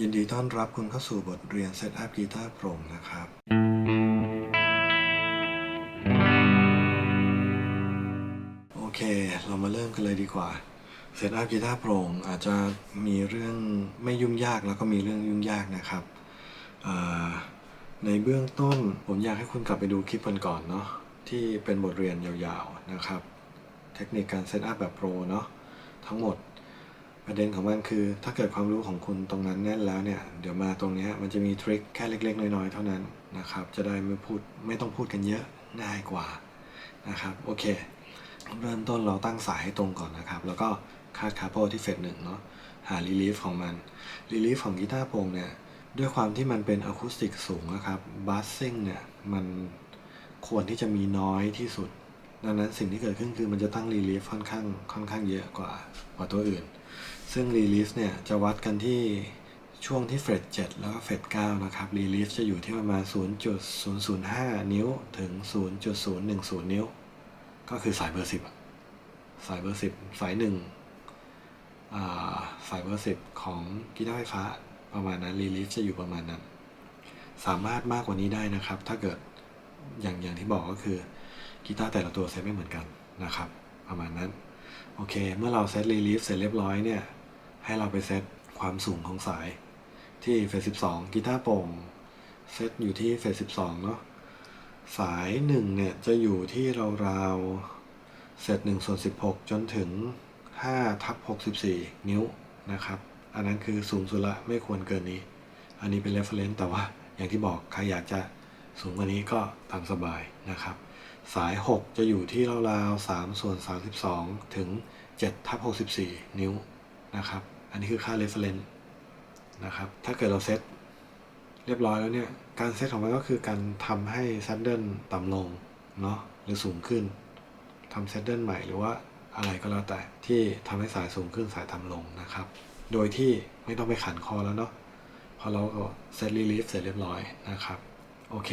ยินดีต้อนรับคุณเข้าสู่บทเรียน Set Up Guitar Pro นะครับ โอเค เรามาเริ่มกันเลยดีกว่า Set Up Guitar Pro อาจจะมีเรื่องไม่ยุ่งยากแล้วก็มีเรื่องยุ่งยากนะครับ ในเบื้องต้นผมอยากให้คุณกลับไปดูคลิปก่อนๆเนาะที่เป็นบทเรียนยาวๆนะครับ เทคนิคการเซตอัพแบบโปรเนาะทั้งหมด ประเด็นของมันคือถ้าเกิดความรู้ของคุณตรงนั้นแน่นแล้วเนี่ย เดี๋ยวมาตรงนี้มันจะมีทริคแค่เล็ก ๆ น้อย ๆ เท่านั้นนะครับ จะได้ไม่พูดไม่ต้องพูดกันเยอะง่ายกว่านะครับโอเค เริ่มต้นเราตั้งสายให้ตรงก่อนนะครับ แล้วก็คาดคาโปที่เฟสหนึ่งเนาะหารีลีฟของมันรีลีฟของกีตาร์โปร่งเนี่ย ด้วยความที่มันเป็นอะคูสติกสูงนะครับบัสซิ่งเนี่ยมันควรที่จะมีน้อยที่สุด ดังนั้นสิ่งที่เกิดขึ้นคือมันจะตั้งรีลีฟค่อนข้างค่อนข้างเยอะกว่ากว่าตัวอื่น ซึ่งรีลีฟเนี่ยจะวัดกันที่ช่วงที่เฟรด7แล้วก็เฟรด9นะครับรีลีฟจะอยู่ที่ประมาณ 0.005 นิ้วถึง 0.010 นิ้ว ก็คือสายเบอร์ 10อะสายเบอร์ 10 สายหนึ่งอ่าสายเบอร์ 10 ของกีตาร์ไฟฟ้าประมาณนั้นรีลีฟจะอยู่ประมาณนั้น สามารถมากกว่านี้ได้นะครับ ถ้าเกิดอย่างอย่างที่บอกก็คือกีตาร์แต่ละตัวเซตไม่เหมือนกันนะครับ ประมาณนั้น โอเค เมื่อเราเซตรีลีฟเสร็จเรียบร้อยเนี่ย ให้เราไปเซตความสูงของสายที่เฟส12กีตาร์โปร่งเซตอยู่ที่เฟส12เนาะสาย1เนี่ยจะอยู่ที่ราวๆเซต1ส่วน16 จนถึง5ทับ64 นิ้วนะครับ อันนั้นคือสูงสุดละไม่ควรเกินนี้ อันนี้เป็น reference แต่ว่าอย่างที่บอกใครอยากจะสูงกว่านี้ก็ตามสบายนะครับ สาย 6 จะอยู่ที่ราวๆ3ส่วน32 ถึง7ทับ64 นิ้วนะครับ อันนี้คือค่า reference นะครับ ถ้าเกิดเราเซตเรียบร้อยแล้วเนี่ย การเซตของมันก็คือการทำให้ saddle ต่ำลงเนาะหรือสูงขึ้นทำ saddle ใหม่หรือว่าอะไรก็แล้วแต่ที่ทำให้สายสูงขึ้นสายต่ำลงนะครับ โดยที่ไม่ต้องไปขันคอแล้วเนาะพอเราก็เซต relief เสร็จเรียบร้อยนะครับโอเค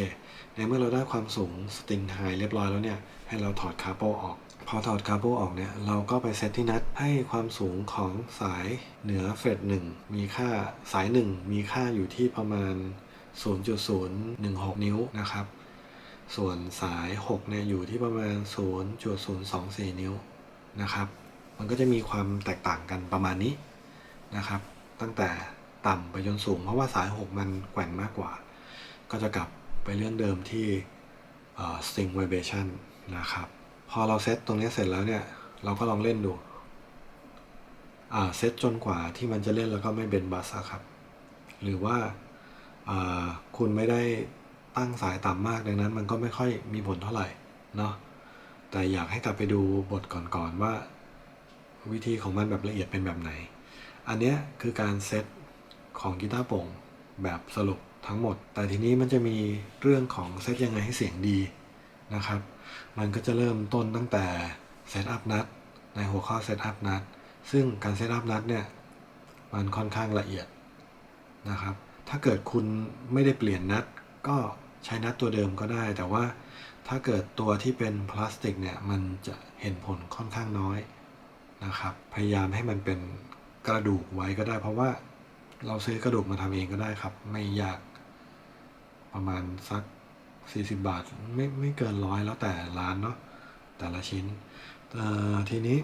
ในเมื่อเราได้ความสูงสตริงไฮเรียบร้อยแล้วเนี่ย ให้เราถอดคาร์โปออก พอถอดคาร์โปออกเนี่ยเราก็ไปเซตที่นัดให้ความสูงของสายเหนือเฟรดหนึ่งมีค่าสายหนึ่งมีค่าอยู่ที่ประมาณ 0.016 นิ้วนะครับ ส่วนสาย 6 เนี่ยอยู่ที่ประมาณ 0.024 นิ้วนะครับ มันก็จะมีความแตกต่างกันประมาณนี้นะครับ ตั้งแต่ต่ำไปจนสูง เพราะว่าสาย 6 มันแกว่งมากกว่า ก็จะกลับไปเรื่องเดิมที่ string vibration นะครับ พอเราเซตตรงนี้เสร็จแล้วเนี่ย เราก็ลองเล่นดู อ่าเซตจนกว่าที่มันจะเล่นแล้วก็ไม่เบนบัสครับ หรือว่าอ่าคุณไม่ได้ตั้งสายต่ำมากดังนั้น มันก็ไม่ค่อยมีผลเท่าไหร่เนาะแต่อยากให้กลับไปดูบทก่อนๆว่า วิธีของมันแบบละเอียดเป็นแบบไหน อันเนี้ยคือการเซตของกีตาร์โปร่งแบบสรุปทั้งหมด แต่ทีนี้มันจะมีเรื่องของเซตยังไงให้เสียงดี นะครับ มันก็จะเริ่มต้นตั้งแต่เซตอัพนัดในหัวข้อเซตอัพนัดซึ่งการเซตอัพนัดเนี่ย มันค่อนข้างละเอียดนะครับ ถ้าเกิดคุณไม่ได้เปลี่ยนนัด ก็ใช้นัดตัวเดิมก็ได้ แต่ว่าถ้าเกิดตัวที่เป็นพลาสติกเนี่ย มันจะเห็นผลค่อนข้างน้อยนะครับ พยายามให้มันเป็นกระดูกไว้ก็ได้ เพราะว่าเราซื้อกระดูกมาทำเองก็ได้ครับ ไม่ยากประมาณสัก 40 บาท ไม่ไม่เกินร้อยแล้วแต่ร้านเนาะแต่ละชิ้นเอ่ทีนี้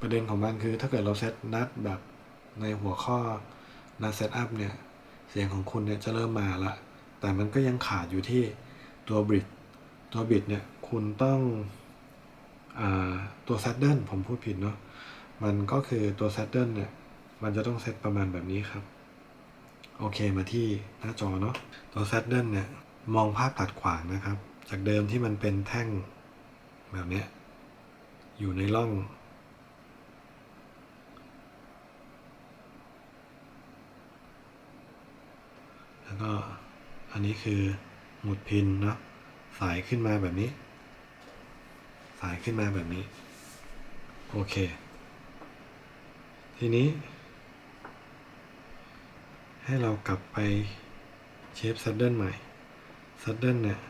ประเด็นของมันคือถ้าเกิดเราเซตนัดแบบในหัวข้อนัดเซตอัพเนี่ย เสียงของคุณเนี่ยจะเริ่มมาละ แต่มันก็ยังขาดอยู่ที่ตัวบริดตัวบริดเนี่ยคุณต้องอาตัวแซดเดิลผมพูดผิดเนาะมันก็คือตัวแซดเดิลเนี่ย มันจะต้องเซตประมาณแบบนี้ครับ โอเคมาที่หน้าจอเนาะตัวแซดเดิลเนี่ย มองภาพตัดขวางนะครับ จากเดิมที่มันเป็นแท่งแบบนี้อยู่ในร่อง แล้วก็อันนี้คือหมุดพินเนาะสายขึ้นมาแบบนี้ สายขึ้นมาแบบนี้ โอเค ทีนี้ ให้เรากลับไปเชฟซัดเดิลใหม่ ซัดเดิลเนี่ย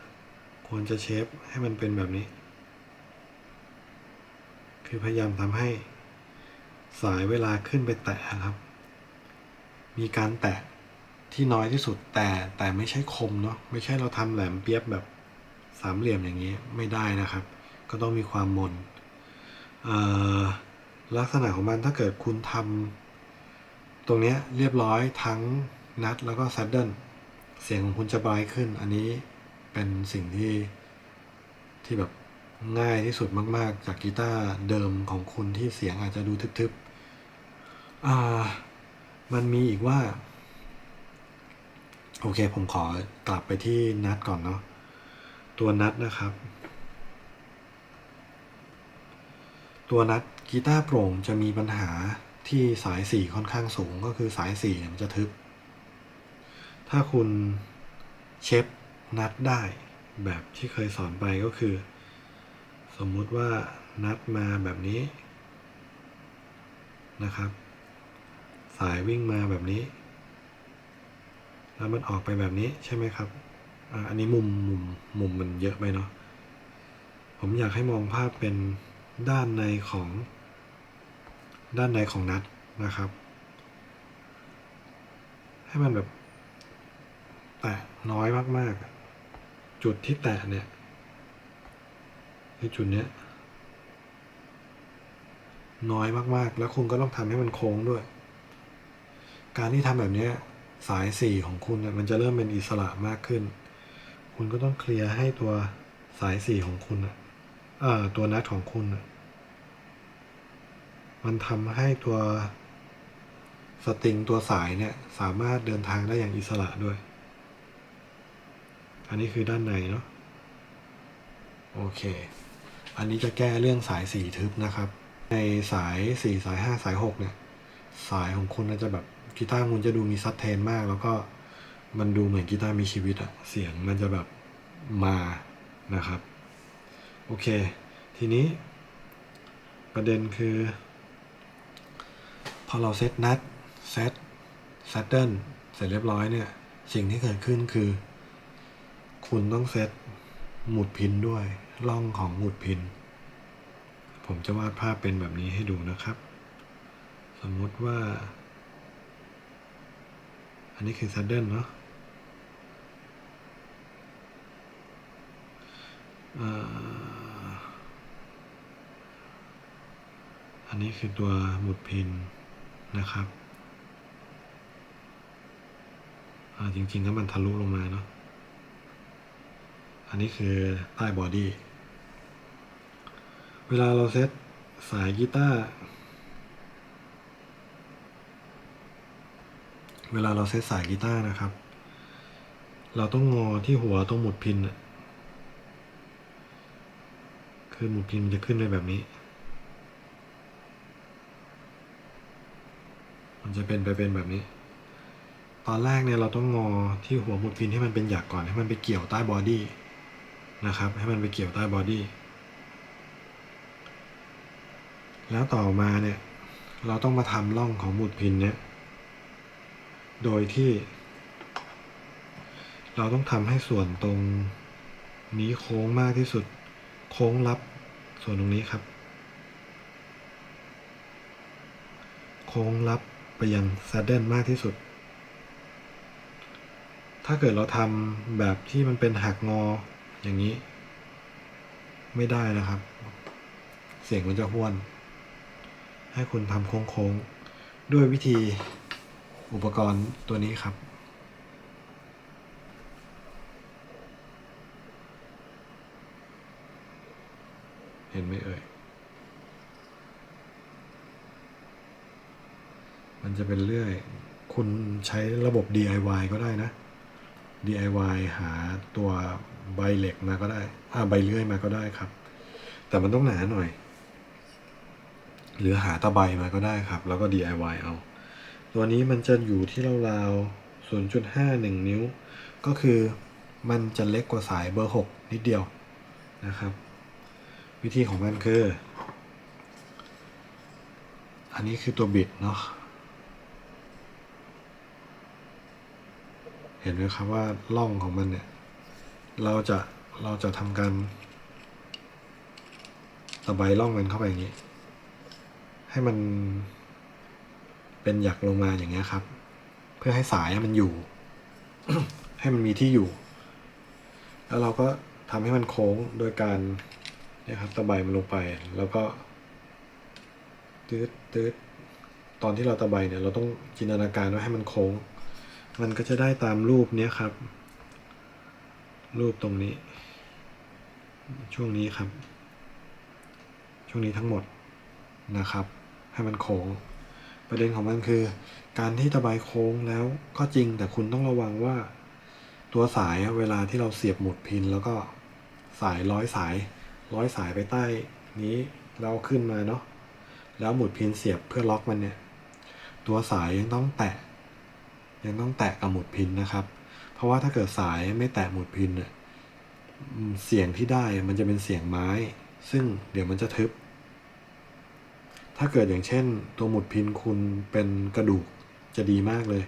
ควรจะเชฟให้มันเป็นแบบนี้ คือพยายามทำให้สายเวลาขึ้นไปแตะครับ มีการแตะที่น้อยที่สุดแต่แต่ไม่ใช่คมเนาะไม่ใช่เราทำแหลมเปียบแบบสามเหลี่ยมอย่างนี้ไม่ได้นะครับ ก็ต้องมีความมนลักษณะของมันถ้าเกิดคุณทำตรงเนี้ยเรียบร้อยทั้งนัดแล้วก็ซัดเดิล เสียงของคุณจะบรท์ขึ้น อันนี้เป็นสิ่งที่ที่แบบง่ายที่สุดมาก ๆ จากกีตาร์เดิมของคุณที่เสียงอาจจะดูทึบๆอ่า มันมีอีกว่า โอเคผมขอกลับไปที่นัดก่อนเนาะตัวนัดนะครับ ตัวนัดกีตาร์โปร่งจะมีปัญหาที่สายสี่ค่อนข้างสูงก็คือสายสี่เนี่ยมันจะทึบ ถ้าคุณเช็คนัดได้แบบที่เคยสอนไปก็คือ สมมุติว่านัดมาแบบนี้นะครับ สายวิ่งมาแบบนี้ แล้วมันออกไปแบบนี้ใช่ไหมครับอันนี้มุมมุมมุมมันเยอะไปเนาะผมอยากให้มองภาพเป็นด้านในของด้านในของนัดนะครับ ให้มันแบบ แตะน้อยมากๆ จุดที่แตะเนี่ยคือจุดเนี้ยน้อยมากๆ แล้วคุณก็ต้องทำให้มันโค้งด้วย การที่ทำแบบเนี้ยสายสี่ของคุณเนี่ยมันจะเริ่มเป็นอิสระมากขึ้น คุณก็ต้องเคลียร์ให้ตัวสายสี่ของคุณอะเอ่อตัวนัดของคุณ มันทำให้ตัวสตริงตัวสายเนี่ยสามารถเดินทางได้อย่างอิสระด้วย อันนี้คือด้านในเนาะโอเค อันนี้จะแก้เรื่องสายสีทึบนะครับ ในสายสี่สายห้าสายหกเนี่ย สายของคุณน่าจะแบบกีตาร์คุณจะดูมีซัดเทนมาก แล้วก็มันดูเหมือนกีตาร์มีชีวิตอะเสียงมันจะแบบมานะครับ โอเค ทีนี้ ประเด็นคือ พอเราเซตนัดเซตเซตเดิลเสร็จเรียบร้อยเนี่ย สิ่งที่เกิดขึ้นคือ คุณต้องเซตหมุดพินด้วย ร่องของหมุดพิน ผมจะวาดภาพเป็นแบบนี้ให้ดูนะครับ สมมติว่า อันนี้คือ saddle เนาะอันนี้คือตัวหมุดพินนะครับจริงๆแล้วมันทะลุลงมาเนาะ อันนี้คือใต้บอดี้ เวลาเราเซตสายกีตาร์เวลาเราเซตสายกีตาร์นะครับ เราต้องงอที่หัวตรงหมุดพินคือหมุดพินมันจะขึ้นไปแบบนี้ มันจะเป็นไปเป็นแบบนี้ ตอนแรกเนี่ยเราต้องงอที่หัวหมุดพินให้มันเป็นหยักก่อนให้มันไปเกี่ยวใต้บอดี้ นะครับ ให้มันไปเกี่ยวใต้บอดี้แล้วต่อมาเนี่ยเราต้องมาทำร่องของหมุดพินเนี่ยโดยที่ เราต้องทำให้ส่วนตรงนี้โค้งมากที่สุด โค้งรับส่วนตรงนี้ครับ โค้งรับไปยังแซดเดิลมากที่สุด ถ้าเกิดเราทำแบบที่มันเป็นหักงอ อย่างนี้ ไม่ได้นะครับ เสียงมันจะห้วน ให้คุณทำโค้งๆ ด้วยวิธีอุปกรณ์ตัวนี้ครับ เห็นไหมเอ่ย มันจะเป็นเลื่อย คุณใช้ระบบ DIY ก็ได้นะ DIY หาตัว ใบเหล็กมาก็ได้อ่าใบเลื่อยมาก็ได้ครับ แต่มันต้องหนาหน่อย หรือหาตะไบมาก็ได้ครับ แล้วก็ DIY เอา ตัวนี้มันจะอยู่ที่ราวๆ0.51 นิ้ว ก็คือมันจะเล็กกว่าสายเบอร์ 6 นิดเดียวนะครับ วิธีของมันคือ อันนี้คือตัวบิดเนาะเห็นไหมครับว่าล่องของมันเนี่ย เราจะเราจะทำการตะไบล่องมันเข้าไปอย่างนี้ ให้มันเป็นหยักลงมาอย่างเงี้ยครับ เพื่อให้สายมันอยู่ ให้มันมีที่อยู่ แล้วเราก็ทำให้มันโค้งโดยการเนี่ยครับตะไบมันลงไปแล้วก็ตืดตืดตอนที่เราตะไบเนี่ยเราต้องจินตนาการว่าให้มันโค้ง มันก็จะได้ตามรูปเนี้ยครับ รูปตรงนี้ ช่วงนี้ครับ ช่วงนี้ทั้งหมดนะครับ ให้มันโค้ง ประเด็นของมันคือ การที่ตะไบโค้งแล้วก็จริงแต่คุณต้องระวังว่า ตัวสายเวลาที่เราเสียบหมุดพิน แล้วก็สายร้อยสาย ร้อยสายไปใต้นี้เราขึ้นมาเนาะแล้วหมุดพินเสียบเพื่อล็อกมันเนี่ย ตัวสายยังต้องแตะ ยังต้องแตะกับหมุดพินนะครับ เพราะว่าถ้าเกิดสายไม่แตะหมุดพินเนี่ยเสียงที่ได้มันจะเป็นเสียงไม้ ซึ่งเดี๋ยวมันจะทึบ ถ้าเกิดอย่างเช่น ตัวหมุดพินคุณเป็นกระดูกจะดีมากเลย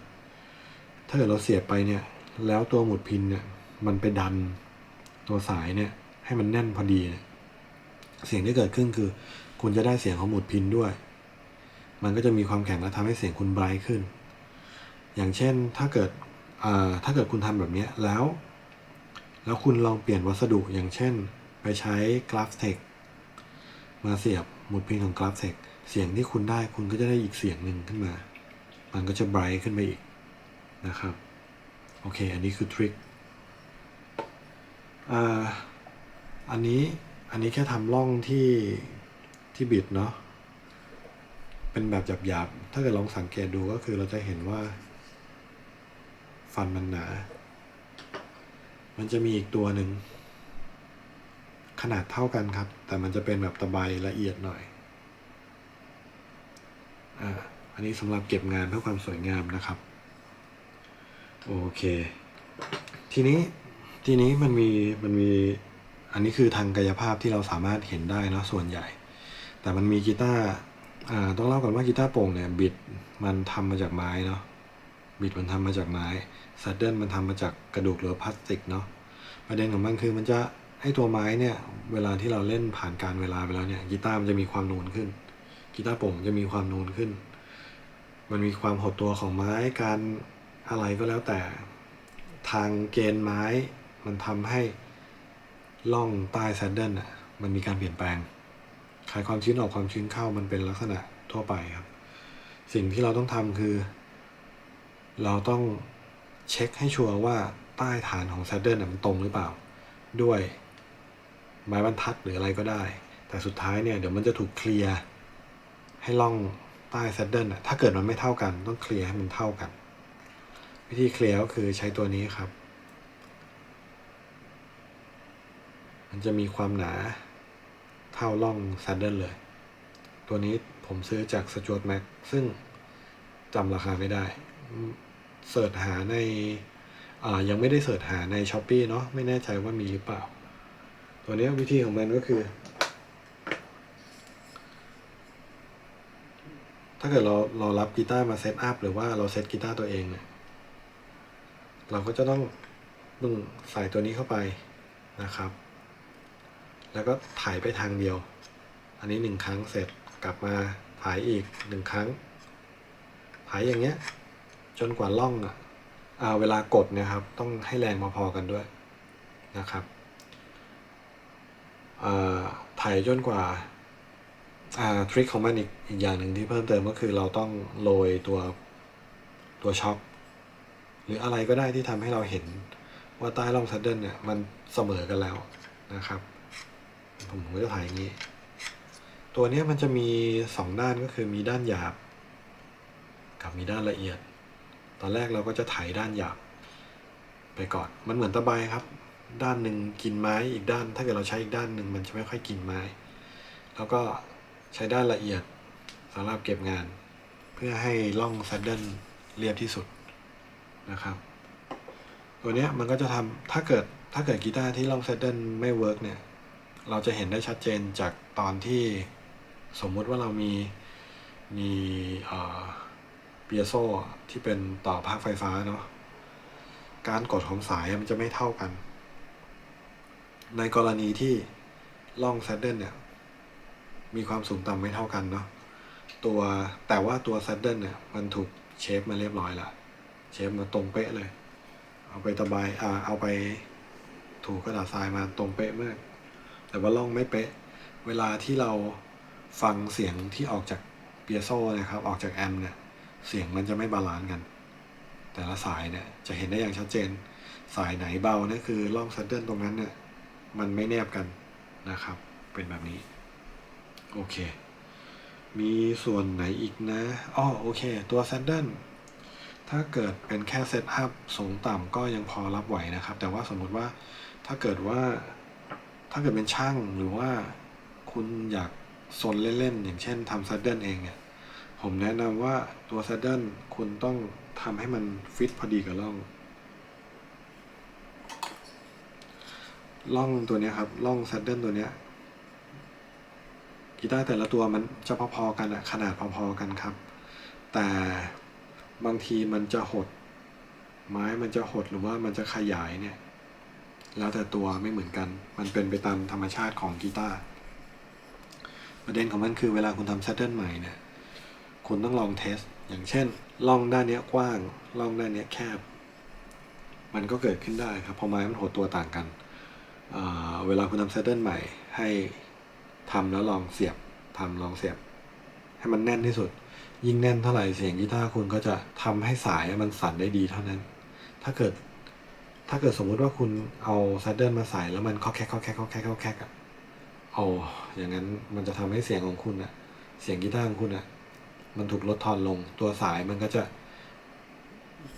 ถ้าเกิดเราเสียบไปเนี่ย แล้วตัวหมุดพินเนี่ย มันไปดันตัวสายเนี่ย ให้มันแน่นพอดีเนี่ยเสียงที่เกิดขึ้นคือ คุณจะได้เสียงของหมุดพินด้วย มันก็จะมีความแข็งและทำให้เสียงคุณไบรท์ขึ้น อย่างเช่น ถ้าเกิด ถ้าเกิดคุณทำแบบนี้แล้ว แล้วคุณลองเปลี่ยนวัสดุอย่างเช่น ไปใช้ g l a s t e c มาเสียบหมุดพินของ g l a s t e c เสียงที่คุณได้คุณก็จะได้อีกเสียงหนึ่งขึ้นมา มันก็จะไบรท์ขึ้นไปอีกนะครับ โอเค อันนี้คือทริคอันนี้อันนี้แค่ทำร่องที่ที่บิดเนาะเป็นแบบหยาบๆ ถ้าเกิดลองสังเกตดูก็คือเราจะเห็นว่า ฟันมันหนา มันจะมีอีกตัวหนึ่ง ขนาดเท่ากันครับ แต่มันจะเป็นแบบตะไบละเอียดหน่อย อ่า อันนี้สำหรับเก็บงานเพื่อความสวยงามนะครับ โอเค ทีนี้ ทีนี้มันมี มันมี อันนี้คือทางกายภาพที่เราสามารถเห็นได้เนะส่วนใหญ่ แต่มันมีกีตาร์ อ่า ต้องเล่าก่อนว่ากีตาร์โปร่งเนี่ยบิดมันทำมาจากไม้เนาะ บิดมันทำมาจากไม้ซัดเดิลมันทำมาจากกระดูกหรือพลาสติกเนาะประเด็นของมันคือมันจะให้ตัวไม้เนี่ยเวลาที่เราเล่นผ่านการเวลาไปแล้วเนี่ยกีตาร์มันจะมีความนูนขึ้นกีตาร์โปร่งจะมีความนูนขึ้น มันมีความหดตัวของไม้การอะไรก็แล้วแต่ ทางเกณฑ์ไม้มันทำให้ล่องใต้แซดเดิลอะมันมีการเปลี่ยนแปลงขายความชื้นออกความชื้นเข้ามันเป็นลักษณะทั่วไปครับ สิ่งที่เราต้องทำคือ เราต้องเช็คให้ชัวร์ว่าใต้ฐานของแซดเดิลมันตรงหรือเปล่า ด้วยไม้บรรทัดหรืออะไรก็ได้ แต่สุดท้ายเนี่ยเดี๋ยวมันจะถูกเคลียร์ให้ล่องใต้แซดเดิลอะถ้าเกิดมันไม่เท่ากัน ต้องเคลียร์ให้มันเท่ากัน วิธีเคลียร์ก็คือใช้ตัวนี้ครับ มันจะมีความหนาเท่าล่องแซดเดิลเลย ตัวนี้ผมซื้อจากสจวตแม็กซึ่งจำราคาไม่ได้ เสิร์ชหาในอ่ายังไม่ได้เสิร์ชหาในช้อปปีเนาะไม่แน่ใจว่ามีหรือเปล่า ตัวนี้วิธีของมันก็คือ ถ้าเกิดเราเรารับกีตาร์มาเซตอัพหรือว่าเราเซตกีตาร์ตัวเองเนี่ยเราก็จะต้องบึ้งใส่ตัวนี้เข้าไปนะครับ แล้วก็ถ่ายไปทางเดียว อันนี้หนึ่งครั้งเสร็จกลับมาถ่ายอีกหนึ่งครั้งถ่ายอย่างเงี้ย จนกว่าล่องอะเวลากดเนี่ยครับต้องให้แรงพอๆกันด้วยนะครับถ่ายจนกว่าทริคของมันอีกอีกอย่างหนึ่งที่เพิ่มเติมก็คือเราต้องโรยตัวตัวช็อคหรืออะไรก็ได้ที่ทำให้เราเห็นว่าใต้ร่องซัดเดิลเนี่ยมันเสมอกันแล้วนะครับ ผมก็จะถ่ายอย่างนี้ ตัวนี้มันจะมีสองด้านก็คือมีด้านหยาบ กับมีด้านละเอียด ตอนแรกเราก็จะไถด้านหยาบไปก่อน มันเหมือนตะไบครับ ด้านหนึ่งกินไม้อีกด้าน ถ้าเกิดเราใช้อีกด้านหนึ่งมันจะไม่ค่อยกินไม้ แล้วก็ใช้ด้านละเอียดสำหรับเก็บงาน เพื่อให้ร่องซัดเดิลเรียบที่สุดนะครับ ตัวเนี้ยมันก็จะทำถ้าเกิดถ้าเกิดกีตาร์ที่ล่องเซตเดิลไม่เวิร์กเนี่ย เราจะเห็นได้ชัดเจนจากตอนที่สมมุติว่าเรามีมีเอ่อ เปียโซที่เป็นต่อภาคไฟฟ้าเนาะการกดของสายมันจะไม่เท่ากัน ในกรณีที่ล่องเซตเดิลเนี่ย มีความสูงต่ำไม่เท่ากันเนาะตัวแต่ว่าตัวเซตเดิลเนี่ย มันถูกเชฟมาเรียบร้อยละเชฟมาตรงเป๊ะเลย เอาไปตะไบอ่าเอาไปถูกระดาษทรายมาตรงเป๊ะมาก แต่ว่าล่องไม่เป๊ะ เวลาที่เราฟังเสียงที่ออกจากเปียโซนะครับ ออกจากแอมป์เนี่ย เสียงมันจะไม่บาลานซ์กัน แต่ละสายเนี่ยจะเห็นได้อย่างชัดเจน สายไหนเบาเนี่ยคือล่องซัดเดิลตรงนั้นเนี่ยมันไม่แนบกันนะครับ เป็นแบบนี้ โอเค มีส่วนไหนอีกนะอ้อโอเค ตัวซัดเดิลถ้าเกิดเป็นแค่เซตอัพสูงต่ำก็ยังพอรับไหวนะครับ แต่ว่าสมมติว่าถ้าเกิดว่าถ้าเกิดเป็นช่างหรือว่าคุณอยากซนเล่นๆ อย่างเช่นทำซัดเดิลเองเนี่ย ผมแนะนำว่าตัวแซดเดิลคุณต้องทำให้มันฟิตพอดีกับล่องล่องตัวนี้ครับล่องแซดเดิลตัวนี้กีตาร์แต่ละตัวมันจะพอๆกันอะขนาดพอๆกันครับ แต่บางทีมันจะหด ไม้มันจะหดหรือว่ามันจะขยายเนี่ย แล้วแต่ตัวไม่เหมือนกัน มันเป็นไปตามธรรมชาติของกีตาร์ประเด็นของมันคือเวลาคุณทำแซดเดิลใหม่เนี่ย คุณต้องลองเทส อย่างเช่นล่องด้านนี้กว้างล่องด้านนี้แคบ มันก็เกิดขึ้นได้ครับเพราะไม้มันหดตัวต่างกันเเวลาคุณทำเซตเดิลใหม่ ให้ทำแล้วลองเสียบทำลองเสียบ ให้มันแน่นที่สุด ยิ่งแน่นเท่าไหร่เสียงกีตาร์คุณก็จะทำให้สายมันสั่นได้ดีเท่านั้น ถ้าเกิดถ้าเกิดสมมุติว่าคุณเอาเซตเดิลมาใส่แล้วมันเคาะแคกเคาะแคกเคาะแคกคาะแคกอะโอ้อย่างนั้นมันจะทำให้เสียงของคุณอะเสียงกีตาร์ของคุณอะ มันถูกลดทอนลง ตัวสายมันก็จะ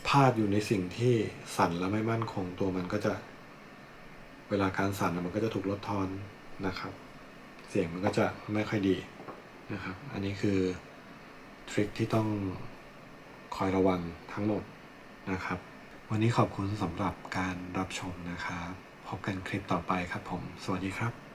พาดอยู่ในสิ่งที่สั่นและไม่มั่นคงตัวมันก็จะ เวลาการสั่นมันก็จะถูกลดทอนนะครับ เสียงมันก็จะไม่ค่อยดีนะครับ อันนี้คือทริคที่ต้องคอยระวังทั้งหมดนะครับ วันนี้ขอบคุณสำหรับการรับชมนะครับ พบกันคลิปต่อไปครับผม สวัสดีครับ